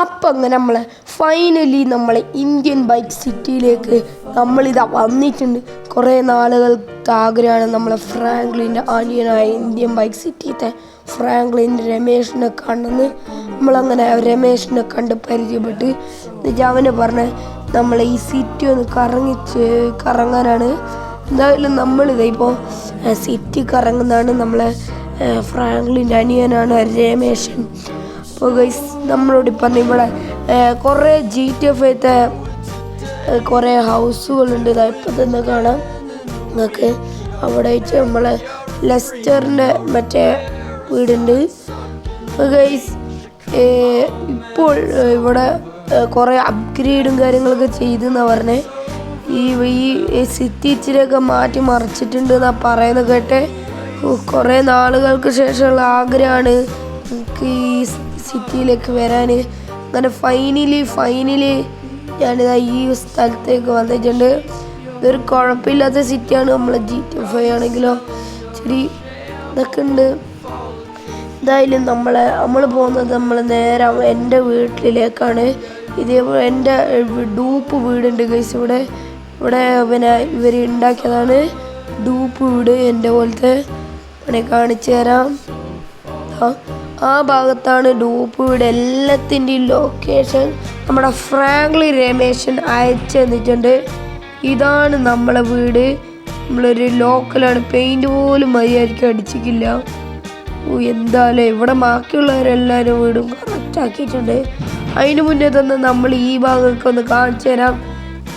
അപ്പം അങ്ങനെ നമ്മൾ ഫൈനലി നമ്മളെ ഇന്ത്യൻ ബൈക്ക് സിറ്റിയിലേക്ക് നമ്മളിതാ വന്നിട്ടുണ്ട്. കുറേ നാളുകൾക്ക് ആഗ്രഹമാണ് നമ്മളെ ഫ്രാങ്ക്ലിന്റെ ആനിയനായ ഇന്ത്യൻ ബൈക്ക് സിറ്റിയിലത്തെ ഫ്രാങ്ക്ലിൻ രമേഷിനെ കണ്ടെന്ന് നമ്മളങ്ങനെ രമേഷിനെ കണ്ട് പരിചയപ്പെട്ട് എന്നിട്ട് അവന് പറഞ്ഞ് നമ്മളെ ഈ സിറ്റി ഒന്ന് കറങ്ങിച്ച് കറങ്ങാനാണ്. എന്തായാലും നമ്മളിതാ ഇപ്പോൾ സിറ്റി കറങ്ങുന്നതാണ് നമ്മളെ ഫ്രാങ്ക്ലിന്റെ അനിയനാണ് രമേശൻ. അപ്പോൾ ഗൈസ് നമ്മളോട് ഇപ്പം ഇവിടെ കുറേ ജി ടി എഫ് ഐത്തെ കുറേ ഹൗസുകളുണ്ട് ഇപ്പം തന്നെ കാണാം. നിങ്ങൾക്ക് അവിടെ വെച്ച് നമ്മളെ ലെസ്റ്ററിന്റെ മറ്റേ വീടുണ്ട്. ഗൈസ് ഇപ്പോൾ ഇവിടെ കുറേ അപ്ഗ്രേഡും കാര്യങ്ങളൊക്കെ ചെയ്തെന്നാണ് പറഞ്ഞത് ഈ ഈ സിറ്റി ഇച്ചിരിയൊക്കെ മാറ്റി മറിച്ചിട്ടുണ്ട് എന്നാണ് പറയുന്നത് കേട്ടെ. കുറേ നാളുകൾക്ക് ശേഷമുള്ള ആഗ്രഹമാണ്. എനിക്ക് ഈ സിറ്റിയിലേക്ക് വരാൻ അങ്ങനെ ഫൈനലി ഫൈനലി ഞാനിതാ ഈ സ്ഥലത്തേക്ക് വന്നിട്ടുണ്ട്. ഇതൊരു കുഴപ്പമില്ലാത്ത സിറ്റിയാണ് നമ്മളെ ജി ടി എഫ് ഐ ആണെങ്കിലോ ശരി ഇതൊക്കെ ഉണ്ട്. എന്തായാലും നമ്മളെ നമ്മൾ പോകുന്നത് നമ്മൾ നേരെ എന്റെ വീട്ടിലേക്കാണ്. ഇതേപോലെ എന്റെ ഡൂപ്പ് വീടുണ്ട് ഗൈസ് ഇവിടെ. ഇവിടെ പിന്നെ ഇവർ ഉണ്ടാക്കിയതാണ് ഡൂപ്പ് വീട് എന്റെ പോലത്തെ. ഇവിടെ കാണിച്ചു തരാം. ആ, ആ ഭാഗത്താണ് ഡൂപ്പ് വീട്. എല്ലാത്തിന്റെയും ലൊക്കേഷൻ നമ്മുടെ ഫ്രാങ്ക്ലി രമേശൻ അയച്ചു തന്നിട്ടുണ്ട്. ഇതാണ് നമ്മളെ വീട്. നമ്മളൊരു ലോക്കലാണ് പെയിന്റ് പോലും മര്യാദയ്ക്ക് അടിച്ചിട്ടില്ല. ഓ എന്തായാലും ഇവിടെ ബാക്കിയുള്ളവരെല്ലാവരും വീടും കറക്റ്റ് ആക്കിയിട്ടുണ്ട്. അതിന് മുന്നേ തന്നെ നമ്മൾ ഈ ഭാഗമൊക്കെ ഒന്ന് കാണിച്ചു തരാം.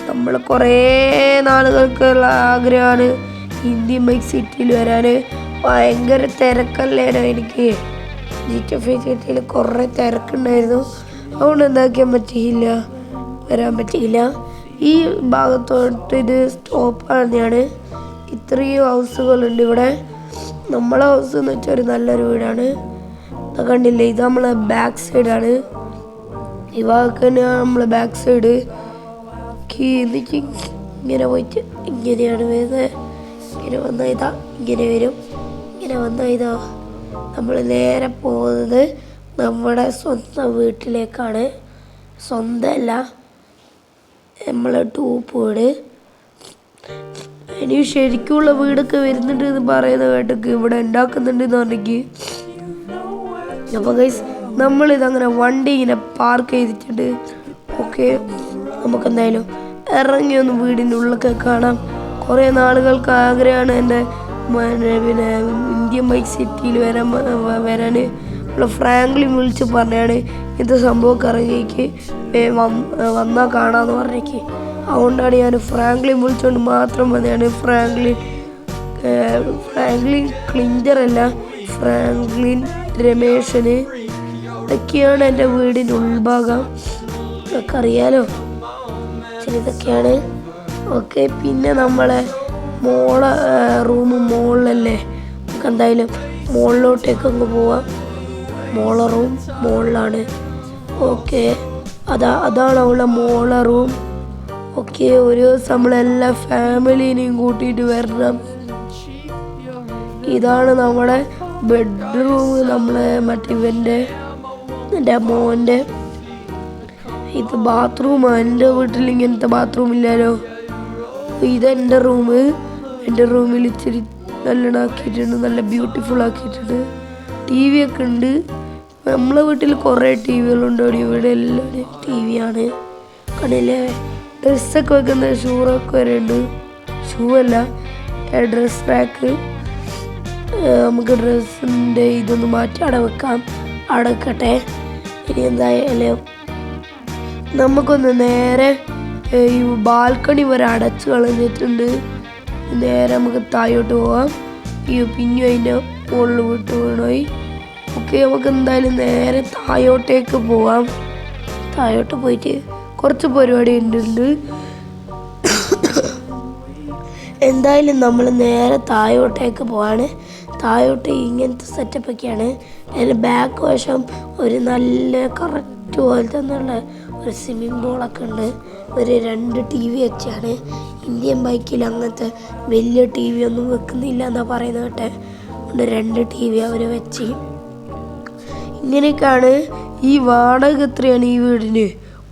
നമ്മൾ കുറേ നാളുകൾക്കുള്ള ആഗ്രഹമാണ് ഇന്ത്യൻ ബൈക്ക് സിറ്റിയിൽ വരാൻ. ഭയങ്കര തിരക്കല്ലേനോ എനിക്ക്. ജി ടി എഫ് സിറ്റിയിൽ കുറേ തിരക്കുണ്ടായിരുന്നു. അതുകൊണ്ട് എന്താക്കാൻ പറ്റിയില്ല. വരാൻ പറ്റിയില്ല. ഈ ഭാഗത്തോട്ട് ഇത് സ്റ്റോപ്പാണ് ഇത്രയും ഹൗസുകളുണ്ട് ഇവിടെ. നമ്മളെ ഹൗസ് എന്ന് വെച്ചാൽ ഒരു നല്ലൊരു വീടാണ്. കണ്ടില്ലേ ഇത് നമ്മളെ ബാക്ക് സൈഡാണ് ഈ ഭാഗത്ത് തന്നെയാണ് നമ്മളെ ബാക്ക് സൈഡ് എന്നിട്ട് ഇങ്ങനെ പോയിട്ട് ഇങ്ങനെയാണ് വരുന്നത്. ഇങ്ങനെ വന്നാൽ ഇതാ ഇങ്ങനെ വരും. ഇങ്ങനെ വന്നാൽ ഇതാ. നമ്മൾ നേരെ പോകുന്നത് നമ്മുടെ സ്വന്തം വീട്ടിലേക്കാണ്. സ്വന്തമല്ല നമ്മളെ ടൂപ്പ് വീട് ഇനി ശരിക്കുള്ള വീടൊക്കെ വരുന്നുണ്ട് എന്ന് പറയുന്ന കേട്ടൊക്കെ ഇവിടെ ഉണ്ടാക്കുന്നുണ്ട് എന്ന് പറഞ്ഞെങ്കിൽ അപ്പോൾ ഗൈസ് നമ്മളിതങ്ങനെ വണ്ടി ഇങ്ങനെ പാർക്ക് ചെയ്തിട്ടുണ്ട്. ഓക്കെ നമുക്ക് എന്തായാലും ഇറങ്ങി ഒന്ന് വീടിന്റെ ഉള്ളൊക്കെ കാണാം. കുറേ നാളുകൾക്ക് ആഗ്രഹമാണ് എന്റെ പിന്നെ ഇന്ത്യൻ ബൈക്ക് സിറ്റിയിൽ വരാൻ വരാൻ നമ്മളെ ഫ്രാങ്ക്ലിൻ വിളിച്ച് പറഞ്ഞാണ് ഇത് സംഭവമൊക്കെ ഇറങ്ങിയേക്ക്. വന്നാൽ കാണാമെന്ന് പറഞ്ഞേക്ക്. അതുകൊണ്ടാണ് ഞാൻ ഫ്രാങ്ക്ലിൻ വിളിച്ചുകൊണ്ട് മാത്രം വന്നതാണ്. ഫ്രാങ്ക്ലിൻ ഫ്രാങ്ക്ലി ഫ്രാങ്ക്ലിൻ ക്ലിഞ്ചർ അല്ല ഫ്രാങ്ക്ലിൻ രമേശന്. ഇതൊക്കെയാണ് എന്റെ വീടിന്റെ ഉൾഭാഗം. ഇതൊക്കെ അറിയാലോ ഇതൊക്കെയാണ്. ഓക്കെ പിന്നെ നമ്മളെ മോളെ റൂം മുകളിലല്ലേ നമുക്ക് എന്തായാലും മുകളിലോട്ടേക്ക് അങ്ങ് പോവാം. മോള റൂം മുകളിലാണ് ഓക്കെ. അതാ അതാണ് അവളുടെ മോള റൂം. ഓക്കെ ഒരു ദിവസം നമ്മളെല്ലാ ഫാമിലീനെയും കൂട്ടിയിട്ട് വരണം. ഇതാണ് നമ്മുടെ ബെഡ്റൂം നമ്മളെ മറ്റിവന്റെ എന്റെ മോന്റെ. ഇത് ബാത്റൂമാണ് എന്റെ വീട്ടിൽ ഇങ്ങനത്തെ ബാത്റൂം ഇല്ലല്ലോ ഇതെന്റെ റൂം എന്റെ റൂമിൽ ഇച്ചിരി നല്ലോണം ആക്കിയിട്ടുണ്ട് നല്ല ബ്യൂട്ടിഫുൾ ആക്കിയിട്ടുണ്ട്. ടി വി ഒക്കെ ഉണ്ട്. നമ്മളെ വീട്ടിൽ കുറേ ടി വികളുണ്ട് ഇവിടെ എല്ലാവരും ടി വി ആണ് കണ്ടില്ലേ ഡ്രസ്സൊക്കെ വെക്കുന്ന ഷൂറൊക്കെ വരെ ഉണ്ട്. ഷൂ അല്ല ഡ്രസ് റാക്ക് നമുക്ക് ഡ്രസ്സിന്റെ ഇതൊന്ന് മാറ്റി അവിടെ വെക്കാം. അവിടെ വെക്കട്ടെ. ഇനി എന്തായാലും നമുക്കൊന്ന് നേരെ ഈ ബാൽക്കണി വരെ അടച്ചു കളഞ്ഞിട്ടുണ്ട്. നേരെ നമുക്ക് താഴോട്ട് പോവാം. ഈ പിന്നെ അതിന്റെ മുകളിൽ വിട്ട് വീണോയി ഓക്കെ നമുക്ക് എന്തായാലും നേരെ താഴോട്ടേക്ക് പോവാം. താഴോട്ട് പോയിട്ട് കുറച്ച് പരിപാടി ഉണ്ട് എന്തായാലും നമ്മൾ നേരെ താഴോട്ടേക്ക് പോവാണ്. താഴോട്ട് ഇങ്ങനത്തെ സെറ്റപ്പ് ഒക്കെയാണ്. അതിന്റെ ബാക്ക് വശം ഒരു നല്ല കറക്റ്റ് പോലത്തെ എന്നുള്ള ഒരു സ്വിമ്മിംഗ് പൂളൊക്കെ ഉണ്ട്. ഒരു രണ്ട് ടി വി വെച്ചാണ്. ഇന്ത്യൻ ബൈക്കിൽ അങ്ങനത്തെ വലിയ ടി വി ഒന്നും വെക്കുന്നില്ല എന്നാണ് പറയുന്നത് കേട്ടെ. അതുകൊണ്ട് രണ്ട് ടി വി അവർ വെച്ച്. ഇങ്ങനെയൊക്കെയാണ് ഈ വാടക എത്രയാണ് ഈ വീടിന്?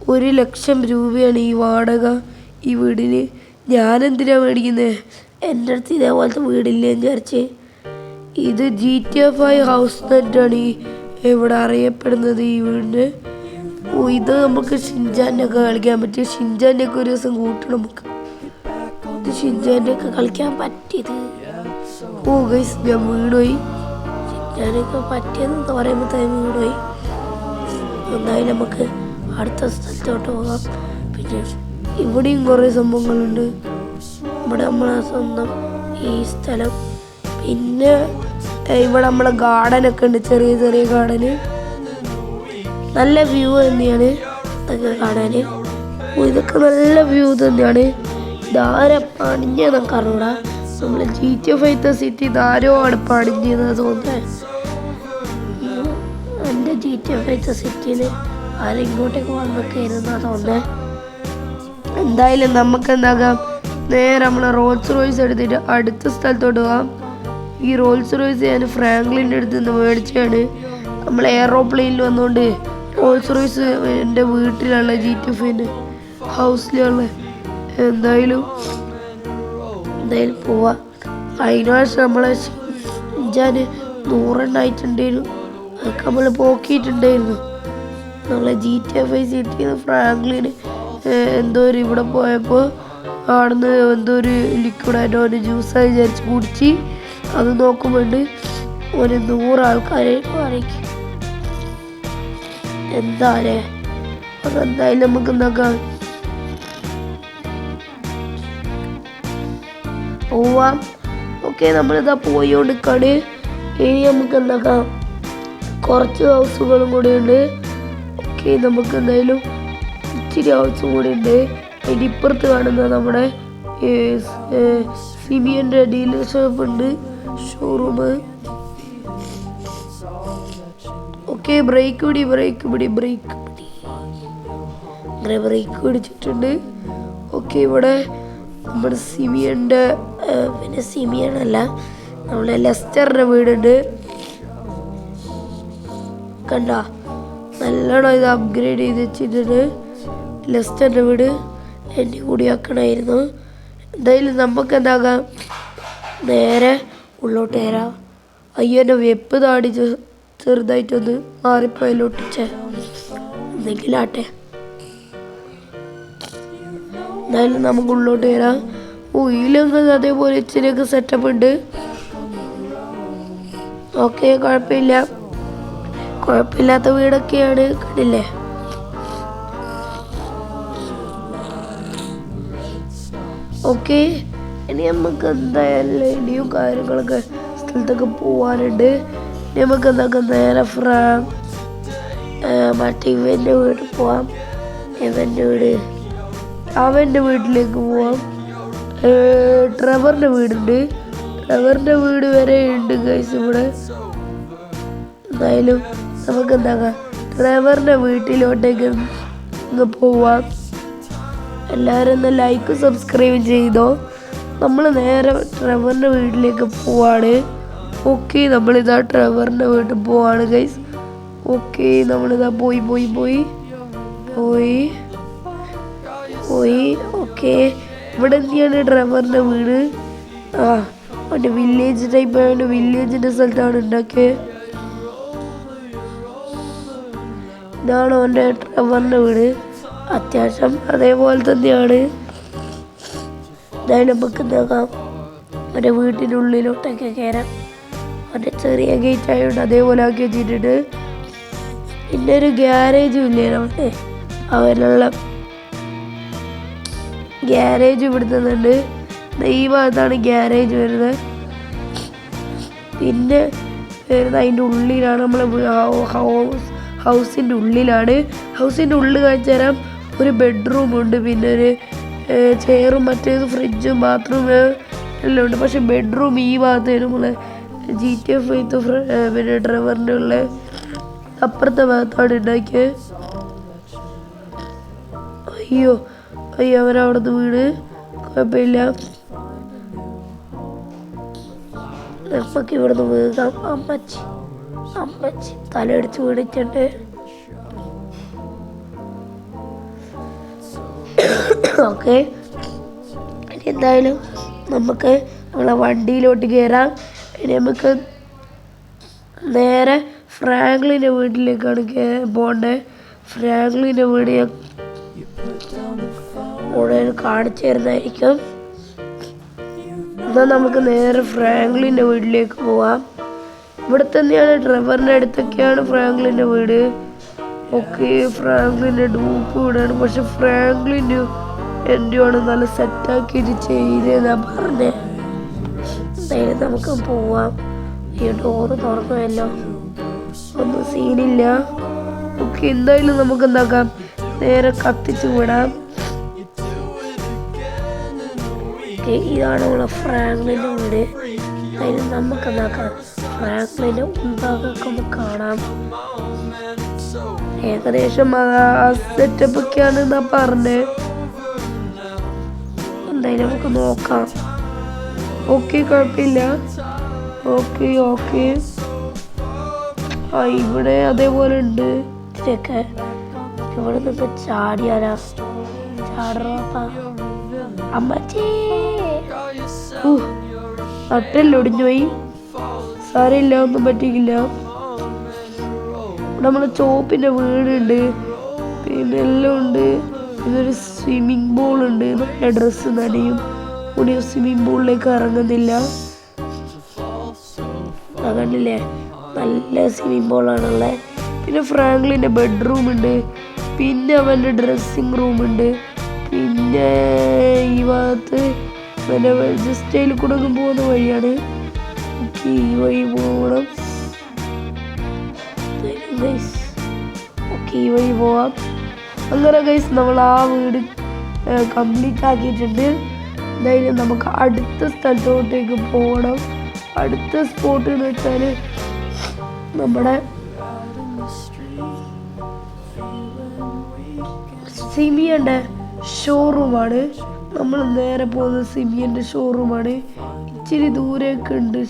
ഒരു ലക്ഷം രൂപയാണ് ഈ വാടക ഈ വീടിന്. ഞാൻ എന്തിനാ മേടിക്കുന്നത് എന്റെ അടുത്ത് ഇതേപോലത്തെ വീടില്ലേ എന്ന് വിചാരിച്ച്. ഇത് G T F I house നെറ്റാണ് ഈ ഇവിടെ അറിയപ്പെടുന്നത് ഈ വീടിന്? ഓ ഇത് നമുക്ക് ഷിൻജാന്റെ ഒക്കെ കളിക്കാൻ പറ്റിയ ഷിൻജാന്റെ ഒക്കെ ഒരു ദിവസം കൂട്ടണം നമുക്ക്. ഇത് ഷിൻജാന്റെ ഒക്കെ കളിക്കാൻ പറ്റിയത്. ഓ ഗൈസ് ഞാൻ വീണുപോയി ഷിൻജാനൊക്കെ പറ്റിയതെന്ന് പറയുമ്പോൾ തന്നെ വീണുപോയി എന്തായാലും നമുക്ക് അടുത്ത സ്ഥലത്തോട്ട് പോകാം. പിന്നെ ഇവിടെയും കുറേ സംഭവങ്ങളുണ്ട്. ഇവിടെ നമ്മളെ സ്വന്തം ഈ സ്ഥലം. പിന്നെ ഇവിടെ നമ്മളെ ഗാർഡനൊക്കെ ഉണ്ട്. ചെറിയ ചെറിയ ഗാർഡന് നല്ല വ്യൂ തന്നെയാണ് ഇതൊക്കെ കാണാൻ ഇതൊക്കെ നല്ല വ്യൂ തന്നെയാണ്. ഇതാരെ നമുക്ക് അറിഞ്ഞൂടാ. നമ്മൾ ജി ടി എഫ് ഐത്ത സിറ്റി ആണ് പണിഞ്ഞെന്ന് തോന്നുന്നത് എന്റെ ജി ടി എഫ് ഐത്ത സിറ്റിയിൽ ആരും ഇങ്ങോട്ടേക്ക് വന്നൊക്കെ ഇരുന്നാ തോന്നുന്നത് എന്തായാലും നമുക്ക് എന്താകാം? നേരെ നമ്മൾ റോൾസ് റോയ്സ് എടുത്തിട്ട് അടുത്ത സ്ഥലത്തോട്ട് പോകാം. ഈ റോൾസ് റോയ്സ് ഞാൻ ഫ്രാങ്ക്ലിന്റെ അടുത്ത് നിന്ന് മേടിച്ചാണ് നമ്മൾ എയറോപ്ലെയിനിൽ വന്നുകൊണ്ട് റോൾസ് റോയ്സ് എന്റെ വീട്ടിലുള്ള ജി ടി എഫിന്റെ ഹൗസിലുള്ള എന്തായാലും എന്തായാലും പോവാം. കഴിഞ്ഞ പ്രാവശ്യം നമ്മളെ ഞാൻ നൂറെണ്ണായിട്ടുണ്ടായിരുന്നു. അതൊക്കെ നമ്മൾ പോക്കിയിട്ടുണ്ടായിരുന്നു. നമ്മളെ G T F I city Franklin എന്തോ ഒരു ഇവിടെ പോയപ്പോൾ അവിടുന്ന് എന്തോ ഒരു ലിക്വിഡായിട്ട് ഒരു ജ്യൂസായി വിചാരിച്ച് കുടിച്ച് അത് നോക്കുമ്പോണ്ട് ഒരു നൂറ് ആൾക്കാരെ അറിയിക്കും എന്താലേ അതെന്തായി നമുക്ക് എന്താക്കാം പോവാം. ഓക്കെ നമ്മളിതാ പോയോണ്ടിക്കാണ്. ഇനി നമുക്ക് എന്താക്കാം കുറച്ച് ഹൗസുകളും കൂടി ഉണ്ട്. ഓക്കെ നമുക്ക് എന്തായാലും ഇച്ചിരി ഹൗസും കൂടി ഉണ്ട്. അതിന്റെ ഇപ്പുറത്ത് കാണുന്ന നമ്മുടെ സിമിയന്റെ ഡീലർ ഷോപ്പ് ഉണ്ട്. ഷോറൂം ഓക്കെ ബ്രേക്ക് പിടി ബ്രേക്ക് പിടി ബ്രേക്ക് പിടി അങ്ങനെ ബ്രേക്ക് പിടിച്ചിട്ടുണ്ട്. ഓക്കെ ഇവിടെ നമ്മുടെ സിമിയന്റെ പിന്നെ സിമിയനല്ല നമ്മുടെ ലെസ്റ്ററിന്റെ വീടുണ്ട്. കണ്ട നല്ലോണം ഇത് അപ്ഗ്രേഡ് ചെയ്ത് വെച്ചിട്ടുണ്ട്. ലെസ്റ്ററിന്റെ വീട് എന്റെ കൂടി ആക്കണമായിരുന്നു. എന്തായാലും നമുക്ക് എന്താകാം? നേരെ ഉള്ളോട്ട് വരാം. അയ്യോ എന്റെ വെപ്പ് താടി ചെ- ചെറുതായിട്ടൊന്ന് മാറിപ്പോയിലൊട്ടിച്ചേ. എന്തെങ്കിലാട്ടെ എന്തായാലും നമുക്ക് ഉള്ളോട്ട് വരാം ഉയിലൊക്കെ അതേപോലെ ഇച്ചിരിയൊക്കെ സെറ്റപ്പ് ഉണ്ട്. ഓക്കെ കുഴപ്പമില്ല. കുഴപ്പമില്ലാത്ത വീടൊക്കെയാണ് കണ്ടില്ലേ? ഓക്കെ ഇനി നമുക്ക് എന്തായാലും ഇനിയും കാര്യങ്ങളൊക്കെ സ്ഥലത്തൊക്കെ പോവാനുണ്ട്. നമുക്ക് എന്തൊക്കെ നേരെ ഫ്രാ മറ്റേ ഇവന്റെ വീട്ടിൽ പോവാം. ഇവന്റെ വീട്. അവന്റെ വീട്ടിലേക്ക് പോവാം. ട്രവറിന്റെ വീടുണ്ട്. ട്രവറിന്റെ വീട് വരെ ഉണ്ട് ഗൈസ് ഇവിടെ. എന്തായാലും നമുക്ക് എന്താക്കാം ഡ്രൈവറിന്റെ വീട്ടിലോട്ടേക്ക് ഇങ്ങ് പോവാം. എല്ലാവരും ഒന്ന് ലൈക്ക് സബ്സ്ക്രൈബ് ചെയ്തോ. നമ്മൾ നേരെ ഡ്രൈവറിന്റെ വീട്ടിലേക്ക് പോവാണ്. ഓക്കെ നമ്മളിതാ ഡ്രൈവറിന്റെ വീട്ടിൽ പോവാണ് ഗൈസ് ഓക്കെ നമ്മളിതാ പോയി പോയി പോയി. പോയി. പോയി. ഓക്കെ ഇവിടെ എന്തിയാണ് ഡ്രൈവറിന്റെ വീട്? ആ മറ്റേ വില്ലേജ് ടൈപ്പ് ആയതുകൊണ്ട് വില്ലേജിന്റെ സ്ഥലത്താണ് ഉണ്ടാക്കിയത് ഇതാണ് അവന്റെ ഡ്രൈവറിന്റെ വീട്? അത്യാവശ്യം അതേപോലെ തന്നെയാണ്. നമുക്ക് എന്താക്കാം? അവന്റെ വീട്ടിനുള്ളിലോട്ടൊക്കെ കയറാം. അവന്റെ ചെറിയ ഗേറ്റ് ആയതുകൊണ്ട് അതേപോലെ ആക്കി വെച്ചിട്ടുണ്ട്. പിന്നെ ഒരു ഗ്യാരേജും ഇല്ലേ നമ്മുടെ? അവരുള്ള ഗ്യാരേജ് ഇവിടുന്നുണ്ട് ഈ ഭാഗത്താണ് ഗ്യാരേജ് വരുന്നത്. പിന്നെ വരുന്നത് അതിന്റെ ഉള്ളിലാണ് നമ്മൾ ഹൗസ് ഹൗസിന്റെ ഉള്ളിലാണ്. ഹൗസിന്റെ ഉള്ളിൽ കാണിച്ചു തരാം. ഒരു ബെഡ്റൂം ഉണ്ട് പിന്നെ ഒരു ചെയറും മറ്റേത് ഫ്രിഡ്ജും ബാത്റൂം എല്ലാം ഉണ്ട്. പക്ഷെ ബെഡ്റൂം ഈ ഭാഗത്ത് നമ്മൾ ജി ടി എഫ് വൈത്ത് പിന്നെ ഡ്രൈവറിന്റെ ഉള്ള അപ്പുറത്തെ ഭാഗത്താണ് ഉണ്ടാക്കിയത് അയ്യോ അയ്യോ അവരവിടുന്ന് വീട് കുഴപ്പമില്ല. നമുക്ക് ഇവിടുന്ന് വീഴാം. അമ്മച്ചി അമ്മച്ചി തലയടിച്ച് വീണിട്ടുണ്ട് ഓക്കെ. എന്തായാലും നമുക്ക് നമ്മളെ വണ്ടിയിലോട്ട് കയറാം ഇനി നമുക്ക് നേരെ ഫ്രാങ്ക്ലിന്റെ വീട്ടിലേക്കാണ് പോകേണ്ടത് ഫ്രാങ്ക്ലിന്റെ വീട് ഞാൻ കാണിച്ചു തരുന്നതായിരിക്കും. എന്നാൽ നമുക്ക് നേരെ ഫ്രാങ്ക്ലിന്റെ വീട്ടിലേക്ക് പോവാം. ഇവിടെ തന്നെയാണ് ഡ്രൈവറിന്റെ അടുത്തൊക്കെയാണ് ഫ്രാങ്ക്ലിന്റെ വീട്. ഓക്കെ ഫ്രാങ്ക്ലിന്റെ ഡൂപ്പ് ഇവിടെയാണ്. പക്ഷെ ഫ്രാങ്ക്ലിന്റെ എന്റെ ആണ് നല്ല സെറ്റാക്കിയിട്ട് ചെയ്തെന്നാണ് പറഞ്ഞേ. എന്തായാലും നമുക്ക് പോവാം. ഈ ഡോറ് തുറന്നുവല്ലോ ഒന്നും സീനില്ല ഓക്കെ എന്തായാലും നമുക്ക് എന്താക്കാം നേരെ കത്തിച്ചു വിടാം. ഇതാണ് നമ്മളെ ഫ്രാങ്ക്ലിന്റെ വീട് അതിന് നമുക്ക് എന്താക്കാം ഫ്രാങ്ക്ലിന്റെ ഉണ്ടാക്കൊക്കെ ഒന്ന് കാണാം. ഏകദേശം ആ സെറ്റപ്പ് ഒക്കെയാണ് എന്നാ പറഞ്ഞത്. എന്തായാലും നമുക്ക് നോക്കാം. ഓക്കെ കുഴപ്പമില്ല. ഓക്കെ ഓക്കെ ആ ഇവിടെ അതേപോലെ ഉണ്ട്. ഇതൊക്കെ ഇവിടെ നിന്ന് ചാടിയാലാ. ചാടറോപ്പാ അമ്മച്ചേ. നട്ടെല്ലൊടിഞ്ഞു പോയി. സാരമില്ല ഒന്നും പറ്റിയില്ല ഇവിടെ നമ്മളെ ചോപ്പിന്റെ വീടുണ്ട്. പിന്നെ എല്ലാം ഉണ്ട്. ഇതൊരു സ്വിമ്മിങ് പൂൾ ഉണ്ട്. നല്ല ഡ്രസ്സ് നനയും കൂടി സ്വിമ്മിങ് പൂളിലേക്ക് ഇറങ്ങുന്നില്ല. കണ്ടില്ലേ? നല്ല സ്വിമ്മിങ് പൂളാണുള്ളത് പിന്നെ ഫ്രാങ്ക്ലിന്റെ ബെഡ്റൂം ഉണ്ട്. പിന്നെ അവന്റെ ഡ്രസ്സിങ് റൂം ഉണ്ട്. പിന്നെ ഈ ഭാഗത്ത് അവന്റെ ജസ്റ്റ് അതിൽ കൂടെ പോകുന്ന വഴിയാണ്. ഈ വഴി പോകണം ഈ വഴി പോവാം. അങ്ങനെ ഗൈസ് നമ്മൾ ആ വീട് കംപ്ലീറ്റ് ആക്കിയിട്ടുണ്ട്. എന്തായാലും നമുക്ക് അടുത്ത സ്ഥലത്തോട്ടേക്ക് പോകണം. അടുത്ത സ്പോട്ട് എന്ന് വെച്ചാൽ നമ്മുടെ സിമിയന്റെ ഷോറൂമാണ് നമ്മൾ നേരെ പോകുന്നത് സിമിയന്റെ ഷോറൂമാണ് ഇച്ചിരി ദൂരേക്ക് ഉണ്ട്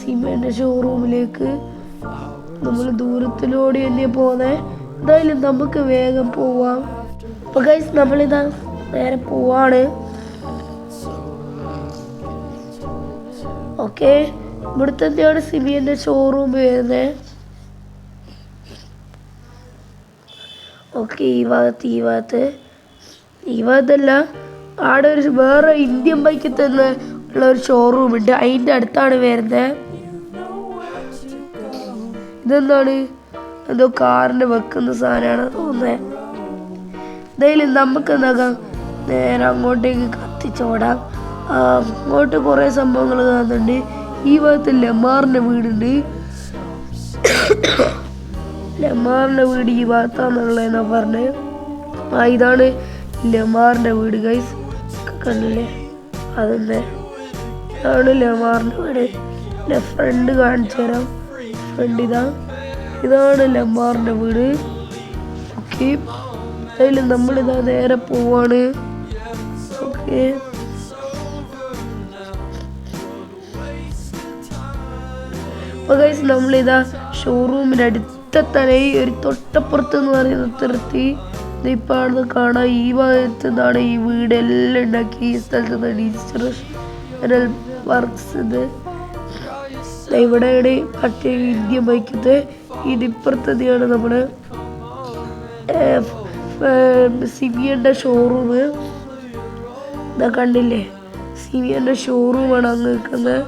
സിമിയന്റെ ഷോറൂമിലേക്ക് നമ്മൾ ദൂരത്തിലൂടെ തന്നെ പോകുന്നത് എന്തായാലും നമുക്ക് വേഗം പോവാം. അപ്പൊ ഗൈസ് നമ്മളിതാ നേരെ പോവാണ്. ഓക്കെ ഇവിടെ തന്നെയാണ് സിമിയന്റെ ഷോറൂം വരുന്നത് ഓക്കെ ഈ ഭാഗത്ത് ഈ ഭാഗത്ത്. ഈ ഭാഗത്തല്ല ആടെ ഒരു വേറെ ഇന്ത്യൻ ബൈക്കിൽ തന്നെ ഉള്ള ഒരു ഷോറൂം ഉണ്ട്. അതിന്റെ അടുത്താണ് വരുന്നത് ഇതെന്താണ്? എന്തോ കാറിന്റെ വെക്കുന്ന സാധനമാണ് തോന്നുന്നത് എന്തായാലും നമുക്ക് എന്താക്കാം നേരെ അങ്ങോട്ടേക്ക് കത്തിച്ചോടാം. അങ്ങോട്ട് കുറേ സംഭവങ്ങൾ കാണുന്നുണ്ട് ഈ ഭാഗത്ത് ലെമാറിന്റെ വീടുണ്ട്. ലെമാറിന്റെ വീട് ഈ ഭാഗത്താന്നുള്ളതെന്നാ പറഞ്ഞത് ആ ഇതാണ് ലെമാറിന്റെ വീട് ഗൈസ് കണ്ടില്ലേ? അതന്നെ. ഇതാണ് ലെമാറിന്റെ വീട്. എന്റെ ഫ്രണ്ട് കാണിച്ചു തരാം. ഫ്രണ്ട് ഇതാ. ഇതാണ് ലെമാറിന്റെ വീട്. ഓക്കെ അതിൽ നമ്മളിതാ നേരെ പോവാണ്. ഓക്കെ അപ്പോൾ ഗൈസ് നമ്മളിതാ ഷോറൂമിന്റെ അടുത്ത ഈ ഒരു തൊട്ടപ്പുറത്ത് എന്ന് പറയുന്ന ഇപ്പോൾ അവിടുന്ന് കാണാം ഈ ഭാഗത്ത് നിന്നാണ് ഈ വീടെല്ലാം ഉണ്ടാക്കി. ഈ സ്ഥലത്ത് നിന്ന് ഡിജിറ്റൽ വർക്ക്സ് ഇത്. ഇവിടെ ഇവിടെയാണ് മറ്റേ ഇന്ത്യൻ ബൈക്കത്തെ ഇതിപ്പുറത്തന്നെയാണ് നമ്മുടെ സിമിയന്റെ ഷോറൂം ഇതാ കണ്ടില്ലേ? സിമിയന്റെ ഷോറൂമാണ് അങ്ങ് നിൽക്കുന്നത്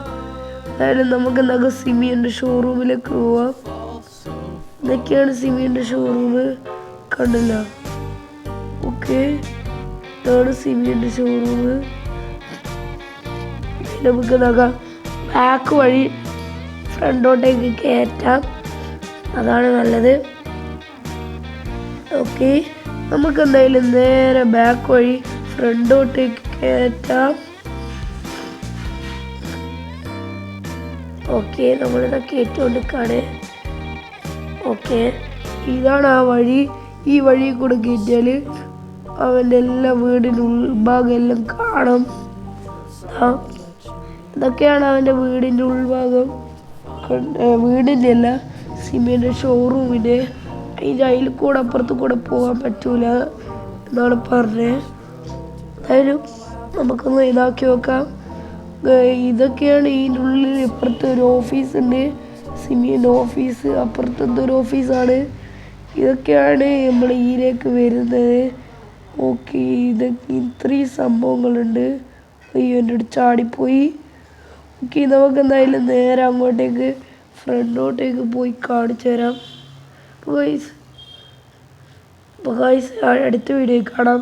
എന്തായാലും നമുക്ക് എന്നൊക്കെ സിമിയുടെ ഷോറൂമിലേക്ക് പോവാം. ഇതൊക്കെയാണ് സിമിയുടെ ഷോറൂം കണ്ടില്ല. ഓക്കെ ഇതാണ് സിമിയുടെ ഷോറൂം നമുക്ക് നോക്കാം ബാക്ക് വഴി ഫ്രണ്ടോട്ടേക്ക് കയറ്റാം അതാണ് നല്ലത്. ഓക്കെ നമുക്ക് എന്തായാലും നേരെ ബാക്ക് വഴി ഫ്രണ്ടോട്ടേക്ക് കയറ്റാം ഓക്കെ നമ്മളിതാ കയറ്റിക്കൊണ്ടിരിക്കുകയാണ് ഓക്കെ ഇതാണ് ആ വഴി. ഈ വഴി കൂടെ കയറ്റിയാൽ അവന്റെ എല്ലാ വീടിന്റെ ഉൾഭാഗം എല്ലാം കാണും ഇതൊക്കെയാണ് അവന്റെ വീടിന്റെ ഉൾഭാഗം. വീടിന്റെ അല്ല സിമിന്റെ ഷോറൂമിന്റെ. അതിന്റെ അതിൽ കൂടെ അപ്പുറത്ത് കൂടെ പോകാൻ പറ്റൂല എന്നാണ് പറഞ്ഞത്. എന്തായാലും നമുക്കൊന്ന് ഇതാക്കി നോക്കാം. ഇതൊക്കെയാണ് ഈ ഉള്ളിൽ ഇപ്പുറത്ത് ഒരു ഓഫീസ് ഉണ്ട് സിമിയുടെ ഓഫീസ് അപ്പുറത്തത്തെ ഒരു ഓഫീസാണ്. ഇതൊക്കെയാണ് നമ്മൾ ഇതിലേക്ക് വരുന്നത്. ഓക്കെ ഇത് ഇത്രയും സംഭവങ്ങളുണ്ട്. അയ്യോ എന്റെ അടുത്ത് ചാടിപ്പോയി. ഓക്കെ നമുക്ക് എന്തായാലും നേരെ അങ്ങോട്ടേക്ക് ഫ്രണ്ടോട്ടേക്ക് പോയി കാണിച്ചു തരാം. അപ്പോൾ ഗൈസ് അപ്പോൾ ഗൈസ് അടുത്ത വീഡിയോ കാണാം.